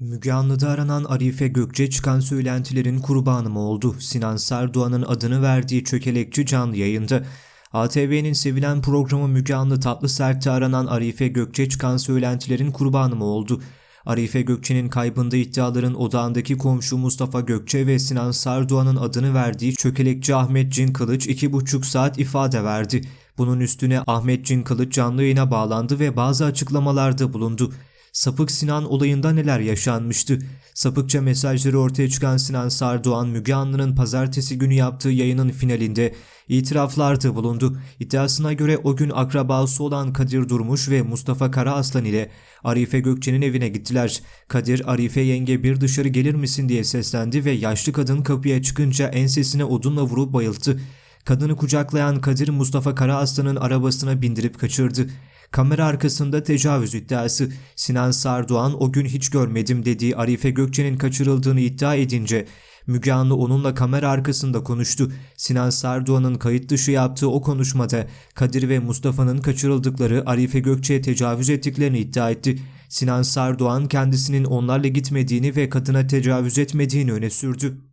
Müge Anlı'da aranan Arife Gökçe çıkan söylentilerin kurbanı mı oldu? Sinan Sardoğan'ın adını verdiği çökelekçi canlı yayında. ATV'nin sevilen programı Müge Anlı Tatlı Sert'te aranan Arife Gökçe çıkan söylentilerin kurbanı mı oldu? Arife Gökçe'nin kaybında iddiaların odağındaki komşu Mustafa Gökçe ve Sinan Sardoğan'ın adını verdiği çökelekçi Ahmet Cin Kılıç 2,5 saat ifade verdi. Bunun üstüne Ahmet Cin Kılıç canlı yayına bağlandı ve bazı açıklamalarda bulundu. Sapık Sinan olayında neler yaşanmıştı? Sapıkça mesajları ortaya çıkan Sinan Sardoğan, Müge Anlı'nın pazartesi günü yaptığı yayının finalinde itiraflarda bulundu. İddiasına göre o gün akrabası olan Kadir Durmuş ve Mustafa Karaaslan ile Arife Gökçe'nin evine gittiler. Kadir, Arife yenge bir dışarı gelir misin diye seslendi ve yaşlı kadın kapıya çıkınca ensesine odunla vurup bayılttı. Kadını kucaklayan Kadir Mustafa Karaaslan'ın arabasına bindirip kaçırdı. Kamera arkasında tecavüz iddiası. Sinan Sardoğan o gün hiç görmedim dediği Arife Gökçe'nin kaçırıldığını iddia edince Müge Anlı onunla kamera arkasında konuştu. Sinan Sardoğan'ın kayıt dışı yaptığı o konuşmada Kadir ve Mustafa'nın kaçırıldıkları Arife Gökçe'ye tecavüz ettiklerini iddia etti. Sinan Sardoğan kendisinin onlarla gitmediğini ve kadına tecavüz etmediğini öne sürdü.